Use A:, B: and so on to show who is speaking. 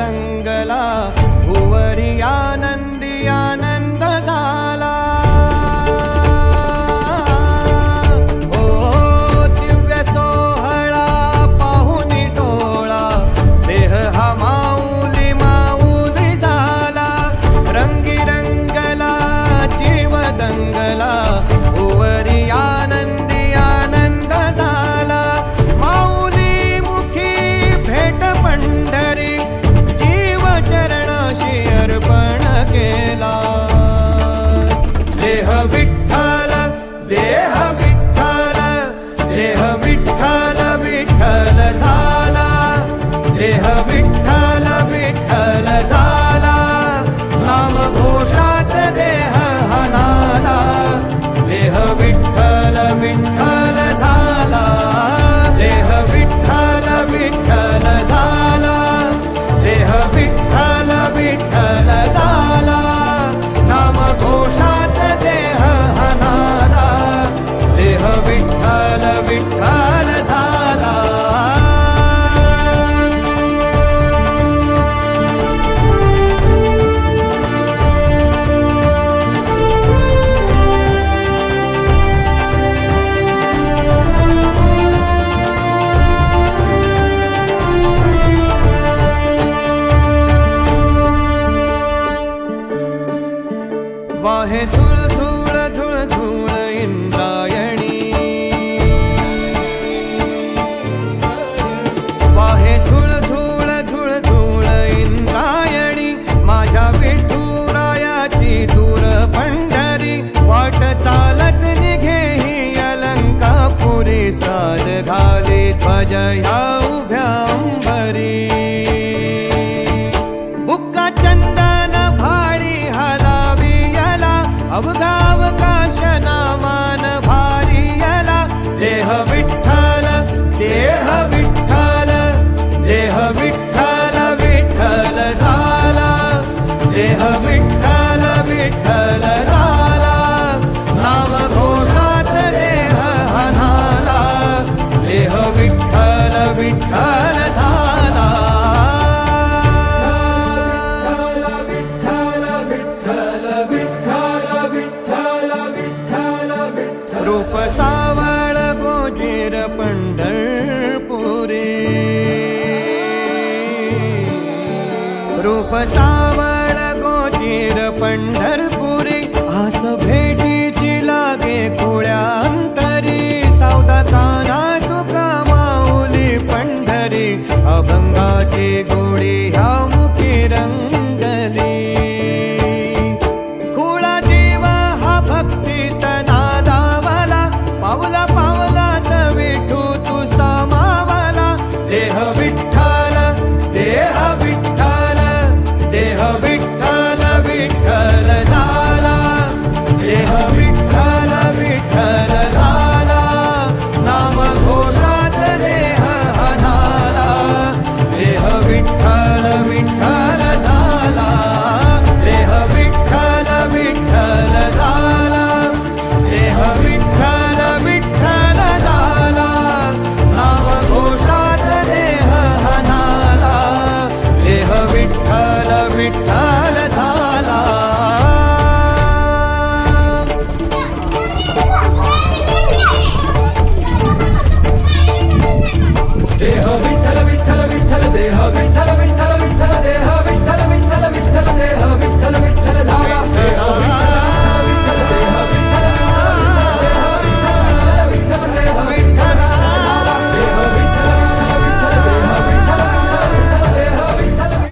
A: दंगला भुवरी आनंद वाहे धूळ धुळ धुळ धुळ इंद्रायणी. वाहे धूळ धुळ धूळ धुळ इंद्रायणी. माझ्या विठुरायाची दूर पंढरी. वाट चालत निघे ही अलंकापुरी. साज घाली ध्वज ह्या उभ्या अंबरी. देह विठ्ठल विठ्ठल झाला. नाम घोषात देह हनाला. देह विठ्ठल विठ्ठल झाला. रूप सावळ गोजीर पंढरपुरी. रूप सावळ पंढरपुरी आस भेटीची लागे खुळ्या अंतरी. सावता काना तुका माऊली पंढरी अभंगाची गोडी ह्या